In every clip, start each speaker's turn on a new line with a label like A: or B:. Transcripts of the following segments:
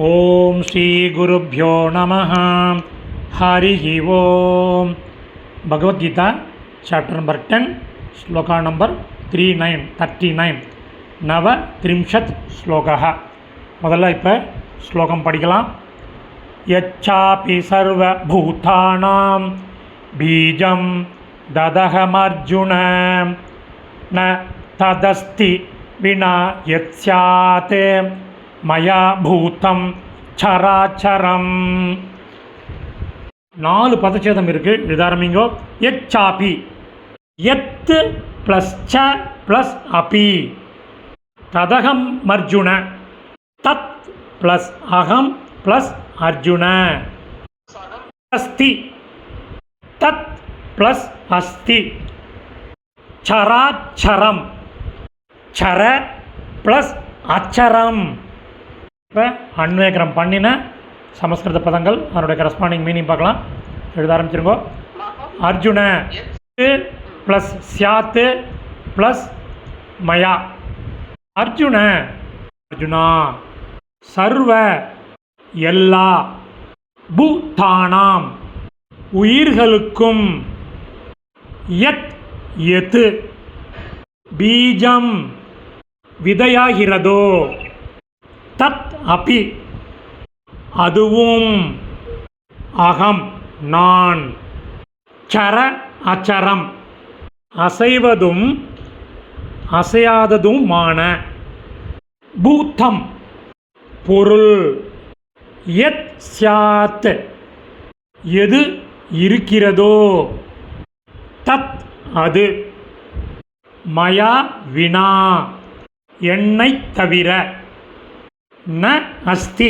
A: ॐ श्रीगुरुभ्यो नमः हरिः ओं Bhagavad Gita chapter number ten shloka number three nine thirty nine நவ த்ரிம்ஷத் ஸ்லோகா முதல்ல இப்போ ஸ்லோகம் படிக்கலாம் யச்சாபி சர்வபூதானாம் பீஜம் ददहमर्जुन न तदस्ति विना यत् மயா பூத்தம் சராச்சரம். நாலு பதச்சேதம் இருக்குது எழுத ஆரம்பிங்கோ எச் சாப்பி எத்து ப்ளஸ் ச ப்ளஸ் அபி. ததகம் மர்ஜுன. தத் ப்ளஸ் அகம் ப்ளஸ் அர்ஜுன. அஸ்தி. தத் ப்ளஸ் அஸ்தி. சராச்சரம். சர ப்ளஸ் அச்சரம். அன்வேகரம் பண்ணின சமஸ்கிருத பதங்கள் அதனுடைய கரஸ்பாண்டிங் மீனிங் பார்க்கலாம். எழுத ஆரம்பிச்சிருங்கோ. அர்ஜுன ப்ளஸ் சியாத்து ப்ளஸ் மயா. அர்ஜுன அர்ஜுனா. சர்வ எல்லா. பூத்தானாம் உயிர்களுக்கும். யத் எத்து பீஜம். விதையாகிறதோ. தத் அபி அதுவும் அகம் நான். சர அச்சரம். அசைவதும் அசையாததுமான பூத்தம். பொருள் எத் சியாத் எது இருக்கிறதோ தத் அது. மயா வினா. என்னைத் தவிர ந அஸ்தி.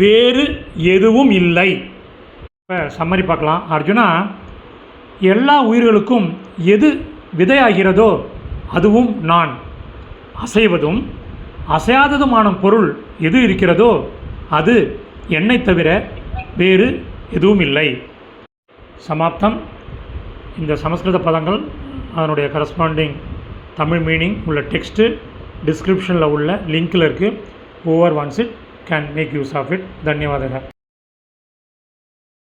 A: வேறு எதுவும் இல்லை. இப்போ சம்மரி பார்க்கலாம். அர்ஜுனா எல்லா உயிர்களுக்கும் எது விதையாகிறதோ அதுவும் நான். அசைவதும் அசையாததுமான பொருள் எது இருக்கிறதோ அது என்னை தவிர வேறு எதுவும் இல்லை. சமாப்தம். இந்த சமஸ்கிருத பதங்கள் அதனுடைய கரஸ்பாண்டிங் தமிழ் மீனிங் உள்ள டெக்ஸ்ட்டு டிஸ்கிரிப்ஷனில் உள்ள லிங்கில் இருக்குது whoever wants it can make use of it. ಧನ್ಯವಾದಗಳು